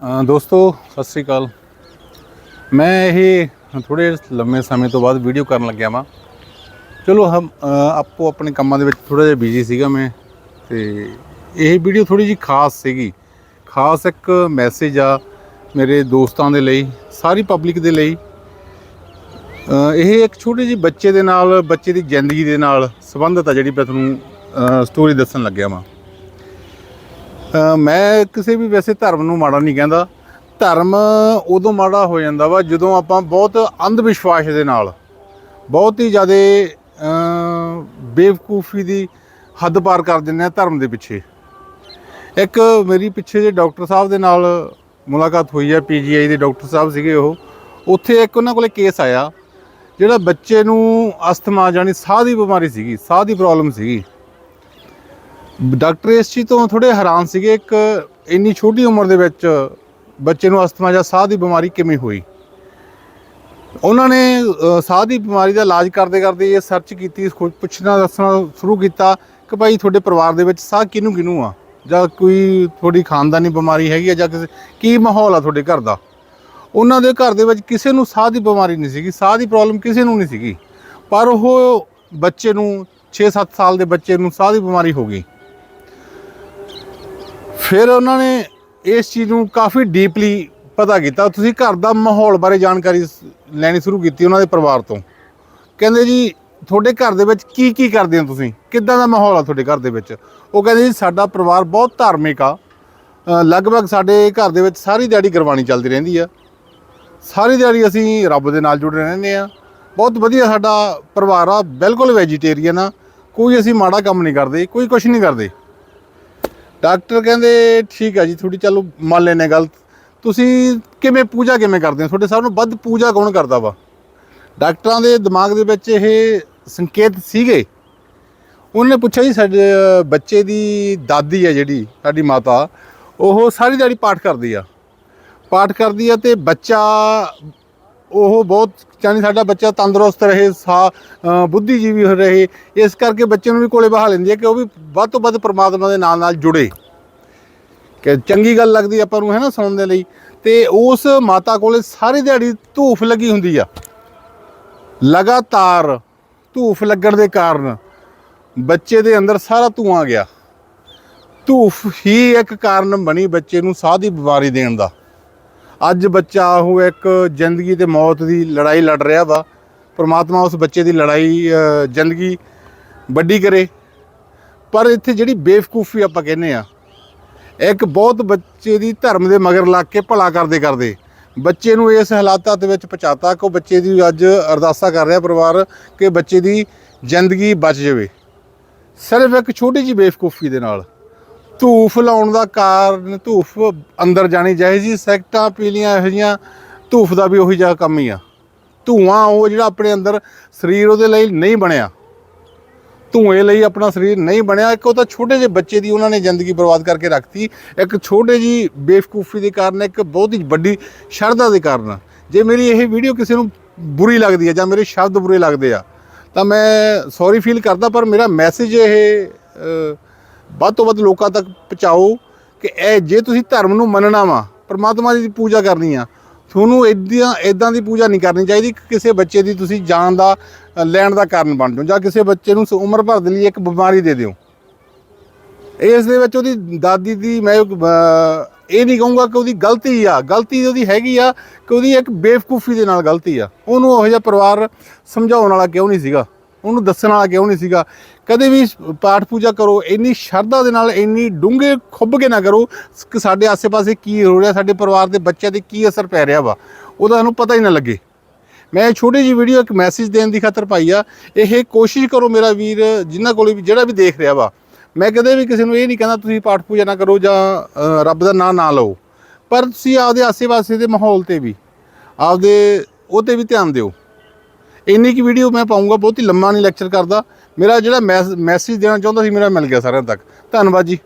ਦੋਸਤੋ, ਸਤਿ ਸ੍ਰੀ ਅਕਾਲ। ਮੈਂ ਇਹ ਥੋੜੇ ਲੰਮੇ ਸਮੇਂ ਤੋਂ ਬਾਅਦ ਵੀਡੀਓ ਕਰਨ ਲੱਗਿਆ ਵਾਂ। ਚਲੋ, ਹਮ ਆਪੋ ਆਪਣੇ ਕੰਮਾਂ ਦੇ ਵਿੱਚ ਥੋੜਾ ਜਿਹਾ ਬਿਜ਼ੀ ਸੀਗਾ ਮੈਂ, ਤੇ ਇਹ ਵੀਡੀਓ ਥੋੜੀ ਜਿਹੀ ਖਾਸ ਸੀਗੀ। ਖਾਸ ਇੱਕ ਮੈਸੇਜ ਆ ਮੇਰੇ ਦੋਸਤਾਂ ਦੇ ਲਈ, ਸਾਰੀ ਪਬਲਿਕ ਦੇ ਲਈ। ਇਹ ਇੱਕ ਛੋਟੇ ਜਿਹੇ ਬੱਚੇ ਦੇ ਨਾਲ, ਬੱਚੇ ਦੀ ਜ਼ਿੰਦਗੀ ਦੇ ਨਾਲ ਸੰਬੰਧਿਤ ਆ ਜਿਹੜੀ ਮੈਂ ਤੁਹਾਨੂੰ ਸਟੋਰੀ ਦੱਸਣ ਲੱਗਿਆ ਵਾਂ। ਮੈਂ ਕਿਸੇ ਵੀ ਵੈਸੇ ਧਰਮ ਨੂੰ ਮਾੜਾ ਨਹੀਂ ਕਹਿੰਦਾ। ਧਰਮ ਉਦੋਂ ਮਾੜਾ ਹੋ ਜਾਂਦਾ ਵਾ ਜਦੋਂ ਆਪਾਂ ਬਹੁਤ ਅੰਧ ਵਿਸ਼ਵਾਸ ਦੇ ਨਾਲ, ਬਹੁਤ ਹੀ ਜ਼ਿਆਦਾ ਬੇਵਕੂਫੀ ਦੀ ਹੱਦ ਪਾਰ ਕਰ ਦਿੰਦੇ ਆ ਧਰਮ ਦੇ ਪਿੱਛੇ। ਇੱਕ ਮੇਰੀ ਪਿੱਛੇ ਜੇ ਡਾਕਟਰ ਸਾਹਿਬ ਦੇ ਨਾਲ ਮੁਲਾਕਾਤ ਹੋਈ ਹੈ ਪੀਜੀਆਈ ਦੇ ਡਾਕਟਰ ਸਾਹਿਬ ਸੀਗੇ ਉਹ। ਉੱਥੇ ਇੱਕ ਉਹਨਾਂ ਕੋਲੇ ਕੇਸ ਆਇਆ, ਜਿਹੜਾ ਬੱਚੇ ਨੂੰ ਅਸਥਮਾ ਜਾਨੀ ਸਾਹ ਦੀ ਬਿਮਾਰੀ ਸੀਗੀ, ਸਾਹ ਦੀ ਪ੍ਰੋਬਲਮ ਸੀਗੀ। ਡਾਕਟਰ ਇਸ ਚੀਜ਼ ਤੋਂ ਥੋੜੇ ਹੈਰਾਨ ਸੀਗੇ, ਇੱਕ ਇੰਨੀ ਛੋਟੀ ਉਮਰ ਦੇ ਵਿੱਚ ਬੱਚੇ ਨੂੰ ਅਸਥਮਾ ਜਾਂ ਸਾਹ ਦੀ ਬਿਮਾਰੀ ਕਿਵੇਂ ਹੋਈ? ਉਹਨਾਂ ਨੇ ਸਾਹ ਦੀ ਬਿਮਾਰੀ ਦਾ ਇਲਾਜ ਕਰਦੇ ਕਰਦੇ ਇਹ ਸਰਚ ਕੀਤੀ ਪੁੱਛਣਾ, ਦੱਸਣਾ ਸ਼ੁਰੂ ਕੀਤਾ ਕਿ ਭਾਈ ਤੁਹਾਡੇ ਪਰਿਵਾਰ ਦੇ ਵਿੱਚ ਸਾਹ ਕਿਹਨੂੰ ਕਿਹਨੂੰ ਆ? ਜਾਂ ਕੋਈ ਤੁਹਾਡੀ ਖਾਨਦਾਨੀ ਬਿਮਾਰੀ ਹੈਗੀ ਆ ਜਾਂ ਕਿਸੇ, ਕੀ ਮਾਹੌਲ ਆ ਤੁਹਾਡੇ ਘਰ ਦਾ? ਉਹਨਾਂ ਦੇ ਘਰ ਦੇ ਵਿੱਚ ਕਿਸੇ ਨੂੰ ਸਾਹ ਦੀ ਬਿਮਾਰੀ ਨਹੀਂ ਸੀਗੀ, ਸਾਹ ਦੀ ਪ੍ਰੋਬਲਮ ਕਿਸੇ ਨੂੰ ਨਹੀਂ ਸੀਗੀ। ਪਰ ਉਹ ਬੱਚੇ ਨੂੰ 6-7 ਸਾਲ ਦੇ ਬੱਚੇ ਨੂੰ ਸਾਹ ਦੀ ਬਿਮਾਰੀ ਹੋ ਗਈ। ਫਿਰ ਉਹਨਾਂ ਨੇ ਇਸ ਚੀਜ਼ ਨੂੰ ਕਾਫੀ ਡੀਪਲੀ ਪਤਾ ਕੀਤਾ। ਤੁਸੀਂ ਘਰ ਦਾ ਮਾਹੌਲ ਬਾਰੇ ਜਾਣਕਾਰੀ ਲੈਣੀ ਸ਼ੁਰੂ ਕੀਤੀ ਉਹਨਾਂ ਦੇ ਪਰਿਵਾਰ ਤੋਂ। ਕਹਿੰਦੇ ਜੀ, ਤੁਹਾਡੇ ਘਰ ਦੇ ਵਿੱਚ ਕੀ ਕੀ ਕਰਦੇ ਹੋ ਤੁਸੀਂ? ਕਿੱਦਾਂ ਦਾ ਮਾਹੌਲ ਆ ਤੁਹਾਡੇ ਘਰ ਦੇ ਵਿੱਚ? ਉਹ ਕਹਿੰਦੇ ਜੀ, ਸਾਡਾ ਪਰਿਵਾਰ ਬਹੁਤ ਧਾਰਮਿਕ ਆ। ਲਗਭਗ ਸਾਡੇ ਘਰ ਦੇ ਵਿੱਚ ਸਾਰੀ ਦਿਹਾੜੀ ਗੁਰਬਾਣੀ ਚੱਲਦੀ ਰਹਿੰਦੀ ਆ। ਸਾਰੀ ਦਿਹਾੜੀ ਅਸੀਂ ਰੱਬ ਦੇ ਨਾਲ ਜੁੜੇ ਰਹਿੰਦੇ ਆ। ਬਹੁਤ ਵਧੀਆ ਸਾਡਾ ਪਰਿਵਾਰ ਆ। ਬਿਲਕੁਲ ਵੈਜੀਟੇਰੀਅਨ ਆ। ਕੋਈ ਅਸੀਂ ਮਾੜਾ ਕੰਮ ਨਹੀਂ ਕਰਦੇ, ਕੋਈ ਕੁਝ ਨਹੀਂ ਕਰਦੇ। ਡਾਕਟਰ ਕਹਿੰਦੇ, ਠੀਕ ਹੈ ਜੀ ਥੋੜੀ ਚਲੋ ਮੰਨ ਲੈਨੇ ਗਲਤ। ਤੁਸੀਂ ਕਿਵੇਂ ਪੂਜਾ ਕਿਵੇਂ ਕਰਦੇ ਹੋ? ਤੁਹਾਡੇ ਸਭ ਨੂੰ ਵੱਧ ਪੂਜਾ ਕੌਣ ਕਰਦਾ ਵਾ? ਡਾਕਟਰਾਂ ਦੇ ਦਿਮਾਗ ਦੇ ਵਿੱਚ ਇਹ ਸੰਕੇਤ ਸੀਗੇ। ਉਹਨੇ ਪੁੱਛਿਆ ਜੀ, ਸਾਡੇ ਬੱਚੇ ਦੀ ਦਾਦੀ ਹੈ ਜਿਹੜੀ, ਸਾਡੀ ਮਾਤਾ, ਉਹ ਸਾਰੀ ਦਿਹਾੜੀ ਪਾਠ ਕਰਦੀ ਆ। ਪਾਠ ਕਰਦੀ ਆ ਤੇ ਬੱਚਾ ਉਹ ਬਹੁਤ ਚਾਹਨੀ ਸਾਡਾ ਬੱਚਾ ਤੰਦਰੁਸਤ ਰਹੇ, ਸਾ ਬੁੱਧੀਜੀਵੀ ਰਹੇ, ਇਸ ਕਰਕੇ ਬੱਚੇ ਨੂੰ ਵੀ ਕੋਲੇ ਬਹਾ ਲੈਂਦੀ ਹੈ ਕਿ ਉਹ ਵੀ ਵੱਧ ਤੋਂ ਵੱਧ ਪ੍ਰਮਾਤਮਾ ਦੇ ਨਾਲ ਨਾਲ ਜੁੜੇ। ਕਿ ਚੰਗੀ ਗੱਲ ਲੱਗਦੀ ਆਪਾਂ ਨੂੰ ਹੈ ਨਾ ਸੁਣਨ ਦੇ ਲਈ। ਤੇ ਉਸ ਮਾਤਾ ਕੋਲੇ ਸਾਰੀ ਦਿਹਾੜੀ ਧੂਫ ਲੱਗੀ ਹੁੰਦੀ ਆ। ਲਗਾਤਾਰ ਧੂਫ ਲੱਗਣ ਦੇ ਕਾਰਨ ਬੱਚੇ ਦੇ ਅੰਦਰ ਸਾਰਾ ਧੂਆਂ ਗਿਆ। ਧੂਫ ਹੀ ਇੱਕ ਕਾਰਨ ਬਣੀ ਬੱਚੇ ਨੂੰ ਸਾਹ ਦੀ ਬਿਮਾਰੀ ਦੇਣ ਦਾ। ਅੱਜ ਬੱਚਾ ਉਹ ਇੱਕ ਜ਼ਿੰਦਗੀ ਤੇ ਮੌਤ ਦੀ ਲੜਾਈ ਲੜ ਰਿਹਾ ਵਾ। ਪ੍ਰਮਾਤਮਾ ਉਸ ਬੱਚੇ ਦੀ ਲੜਾਈ ਜ਼ਿੰਦਗੀ ਵੱਡੀ ਕਰੇ। ਪਰ ਇੱਥੇ ਜਿਹੜੀ ਬੇਵਕੂਫੀ ਆਪਾਂ ਕਹਿੰਦੇ ਆ ਇੱਕ ਬਹੁਤ ਬੱਚੇ ਦੀ ਧਰਮ ਦੇ ਮਗਰ ਲੱਗ ਕੇ ਭਲਾ ਕਰਦੇ ਕਰਦੇ, ਬੱਚੇ ਨੂੰ ਇਸ ਹਾਲਾਤਾਂ ਦੇ ਵਿੱਚ ਪਹੁੰਚਾਤਾ ਕਿ ਉਹ ਬੱਚੇ ਦੀ ਅੱਜ ਅਰਦਾਸਾ ਕਰ ਰਿਹਾ ਪਰਿਵਾਰ ਕਿ ਬੱਚੇ ਦੀ ਜ਼ਿੰਦਗੀ ਬਚ ਜਾਵੇ। ਸਿਰਫ ਇੱਕ ਛੋਟੀ ਜਿਹੀ ਬੇਵਕੂਫੀ ਦੇ ਨਾਲ। ਧੂਫ ਲਾਉਣ ਦਾ ਕਾਰਨ ਧੂਫ ਅੰਦਰ ਜਾਣੀ ਚਾਹੀਦੀ ਸੈਕਟਾਂ ਪੀਲੀਆਂ ਇਹੋ ਜਿਹੀਆਂ, ਧੂਫ ਦਾ ਵੀ ਉਹੀ ਜਿਹਾ ਕੰਮ ਹੀ ਆ। ਧੂਆਂ ਉਹ ਜਿਹੜਾ ਆਪਣੇ ਅੰਦਰ ਸਰੀਰ ਉਹਦੇ ਲਈ ਨਹੀਂ ਬਣਿਆ। ਧੂਏ ਲਈ ਆਪਣਾ ਸਰੀਰ ਨਹੀਂ ਬਣਿਆ, ਇੱਕ ਉਹ ਤਾਂ ਛੋਟੇ ਜਿਹੇ ਬੱਚੇ ਦੀ ਉਹਨਾਂ ਨੇ ਜ਼ਿੰਦਗੀ ਬਰਬਾਦ ਕਰਕੇ ਰੱਖਤੀ। ਇੱਕ ਛੋਟੇ ਜੀ ਬੇਵਕੂਫੀ ਦੇ ਕਾਰਨ, ਇੱਕ ਬਹੁਤ ਹੀ ਵੱਡੀ ਸ਼ਰਧਾ ਦੇ ਕਾਰਨ। ਜੇ ਮੇਰੀ ਇਹ ਵੀਡੀਓ ਕਿਸੇ ਨੂੰ ਬੁਰੀ ਲੱਗਦੀ ਹੈ ਜਾਂ ਮੇਰੇ ਸ਼ਬਦ ਬੁਰੇ ਲੱਗਦੇ ਆ, ਤਾਂ ਮੈਂ ਸੌਰੀ ਫੀਲ ਕਰਦਾ, ਪਰ ਮੇਰਾ ਮੈਸੇਜ ਇਹ ਵੱਧ ਤੋਂ ਵੱਧ ਲੋਕਾਂ ਤੱਕ ਪਹੁੰਚਾਓ ਕਿ ਇਹ ਜੇ ਤੁਸੀਂ ਧਰਮ ਨੂੰ ਮੰਨਣਾ ਵਾ, ਪਰਮਾਤਮਾ ਦੀ ਪੂਜਾ ਕਰਨੀ ਆ, ਤੁਹਾਨੂੰ ਇਦਾਂ ਇਦਾਂ ਦੀ ਪੂਜਾ ਨਹੀਂ ਕਰਨੀ ਚਾਹੀਦੀ ਕਿ ਕਿਸੇ ਬੱਚੇ ਦੀ ਤੁਸੀਂ ਜਾਨ ਦਾ ਲੈਣ ਦਾ ਕਾਰਨ ਬਣ ਜਾਓ ਜਾਂ ਕਿਸੇ ਬੱਚੇ ਨੂੰ ਸ- ਉਮਰ ਭਰ ਦੇ ਲਈ ਇੱਕ ਬਿਮਾਰੀ ਦੇ ਦਿਓ। ਇਸ ਦੇ ਵਿੱਚ ਉਹਦੀ ਦਾਦੀ ਦੀ ਮੈਂ ਇਹ ਨਹੀਂ ਕਹੂੰਗਾ ਕਿ ਉਹਦੀ ਗਲਤੀ ਆ, ਗਲਤੀ ਉਹਦੀ ਹੈਗੀ ਆ ਕਿ ਉਹਦੀ ਇੱਕ ਬੇਵਕੂਫੀ ਦੇ ਨਾਲ ਗਲਤੀ ਆ। ਉਹਨੂੰ ਉਹੋ ਜਿਹਾ ਪਰਿਵਾਰ ਸਮਝਾਉਣ ਵਾਲਾ ਕਿਉਂ ਨਹੀਂ ਸੀਗਾ? ਉਹਨੂੰ ਦੱਸਣ ਵਾਲਾ ਕਿਉਂ ਨਹੀਂ ਸੀਗਾ? ਕਦੇ ਵੀ ਪਾਠ ਪੂਜਾ ਕਰੋ, ਇੰਨੀ ਸ਼ਰਧਾ ਦੇ ਨਾਲ, ਇੰਨੀ ਡੂੰਘੇ ਖੁੱਬ ਕੇ ਨਾ ਕਰੋ ਕਿ ਸਾਡੇ ਆਸੇ-ਪਾਸੇ ਕੀ ਹੋ ਰਿਹਾ, ਸਾਡੇ ਪਰਿਵਾਰ ਦੇ ਬੱਚਿਆਂ ਤੇ ਕੀ ਅਸਰ ਪੈ ਰਿਹਾ ਵਾ, ਉਹਦਾ ਸਾਨੂੰ ਪਤਾ ਹੀ ਨਾ ਲੱਗੇ। ਮੈਂ ਛੋਟੀ ਜੀ ਵੀਡੀਓ ਇੱਕ ਮੈਸੇਜ ਦੇਣ ਦੀ ਖਾਤਰ ਪਾਈ ਆ, ਇਹ ਕੋਸ਼ਿਸ਼ ਕਰੋ ਮੇਰਾ ਵੀਰ, ਜਿਨ੍ਹਾਂ ਕੋਲੇ ਵੀ ਜਿਹੜਾ ਵੀ ਦੇਖ ਰਿਹਾ ਵਾ। ਮੈਂ ਕਦੇ ਵੀ ਕਿਸੇ ਨੂੰ ਇਹ ਨਹੀਂ ਕਹਿੰਦਾ ਤੁਸੀਂ ਪਾਠ ਪੂਜਾ ਨਾ ਕਰੋ ਜਾਂ ਰੱਬ ਦਾ ਨਾਂ ਨਾ ਲਓ। ਪਰ ਤੁਸੀਂ ਆਪਦੇ ਆਸੇ-ਪਾਸੇ ਦੇ ਮਾਹੌਲ ਤੇ ਵੀ, ਆਪਦੇ ਉਹ ਤੇ ਵੀ ਧਿਆਨ ਦਿਓ। ਇੰਨੀ ਕੀ ਵੀਡੀਓ ਮੈਂ ਪਾਉਂਗਾ, ਬਹੁਤ ਹੀ ਲੰਮਾ ਨਹੀਂ ਲੈਕਚਰ ਕਰਦਾ। ਮੇਰਾ ਜਿਹੜਾ ਮੈਸੇਜ ਦੇਣਾ ਚਾਹੁੰਦਾ ਸੀ, ਮੇਰਾ ਮਿਲ ਗਿਆ ਸਾਰਿਆਂ ਤੱਕ। ਧੰਨਵਾਦ ਜੀ।